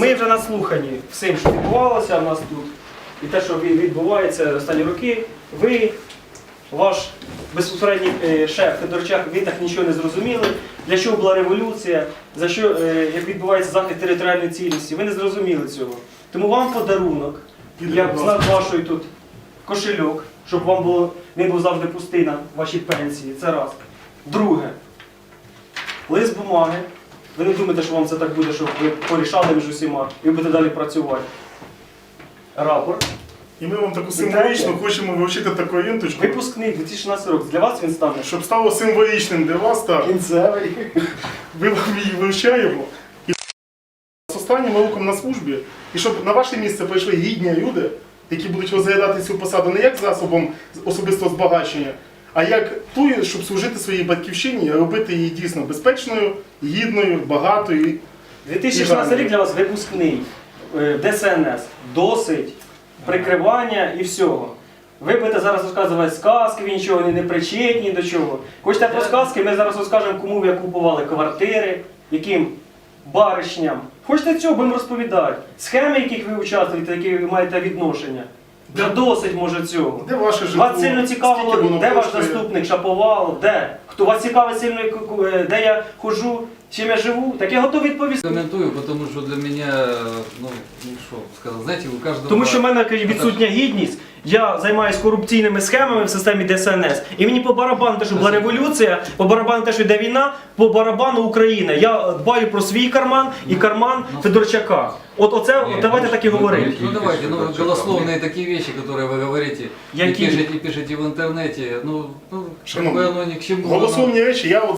Ми вже наслухані всім, що відбувалося в нас тут, і те, що від- відбувається останні роки. Ви, ваш безпосередній е, шеф Федорчак, ви так нічого не зрозуміли. Для чого була революція, за що е, як відбувається захист територіальної цілісності, ви не зрозуміли цього. Тому вам подарунок, як знак вашої тут кошельок, щоб вам було, він був завжди пустий на вашій пенсії. Це раз. Друге, лист бумаги. Ви не думаєте, що вам це так буде, щоб ви порішали між усіма і ви будете далі працювати. Рапорт. І ми вам таку символічну хочемо вручити таку ленточку, Випускний 2016 рок. Для вас він стане. щоб стало символічним для вас. Так. Кінцевий. Ми вам її вивчаємо. І з останнім роком на службі, і щоб на ваше місце прийшли гідні люди, які будуть розглядати цю посаду не як засобом особистого збагачення, а як тою, щоб служити своїй батьківщині, і робити її дійсно безпечною, гідною, багатою. 2016 рік для вас випускний. Е, ДСНС. Досить прикривання і всього. Ви будете зараз розказувати сказки, ви нічого не, не причетні до чого. Хочете про сказки, ми зараз розкажемо, кому ви купували квартири, яким баришням. Хочете цього, будемо розповідати. Схеми, яких ви участвуєте, які ви маєте відношення. Вже досить може цього. Де ваше житло? Вас сильно Скільки цікавило, воно де ваш коштує? заступник шаповал, де? Хто вас цікавить сильно, е, де я ходжу, чим я живу? Так я готовий відповісти. Комментую, потому что для меня, ну, ну что сказать, знаете, у каждого... Тому що в мене кажуть, відсутня гідність. Я займаюся корупційними схемами в системі ДСНС. І мені по барабану те, що була революція, по барабану те, що йде війна, по барабану Україна. Я дбаю про свій карман і карман Федорчака. От оце от давайте так і говорити. Ну давайте, ну голословные такие вещи, которые вы говорите, и Какие? пишете, пишете в интернете, ну, ну как Шановні, бы оно ни к чему. оно- Голословні речі, я от